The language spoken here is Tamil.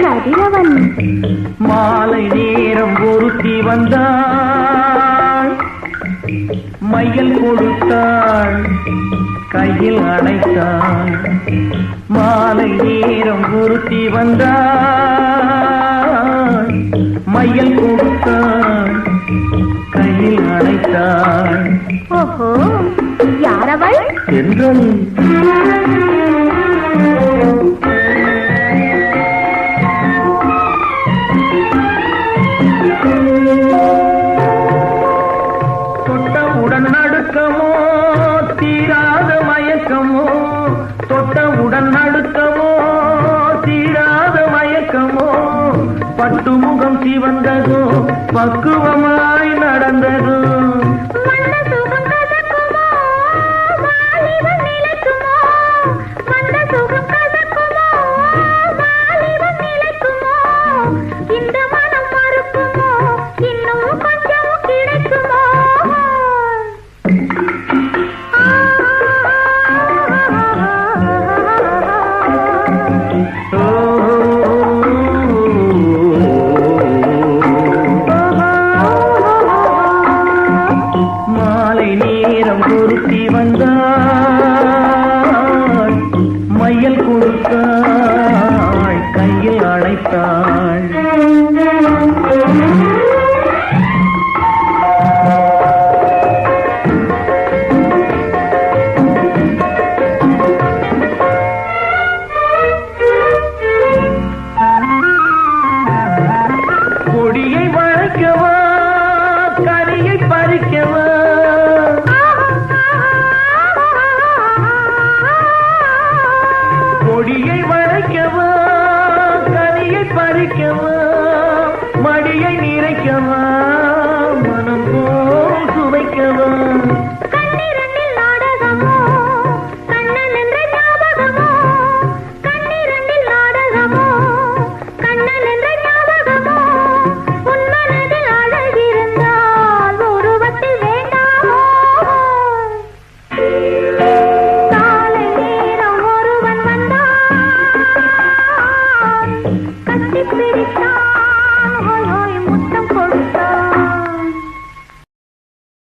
கதிரவன். மாலை நேரம் ஒருத்தி வந்தாள். மையல் கொடுத்தாள் கையில் அணைத்தாள். மாலை நேரம் ஒருத்தி வந்தாள். மையல் கொடுத்தாள் கையில் அணைத்தாள். ஓஹோ யாரவள் என்றல்? தொட்டவுடன் நடுக்கமோ தீராத மயக்கமோ தொட்டவுடன் நடுக்கமோ தீராத மயக்கமோ பட்டு முகம் சிவந்ததோ பக்குவமாய் மாலை நேரம் பொருத்தி வந்தாள். மையல் கொடுத்தாள் கையில் அழைத்தாள் பறிக்கவா? மடியை நிறைக்கவா? வந்தான் கட்டிப் பிடித்தான் ஓய்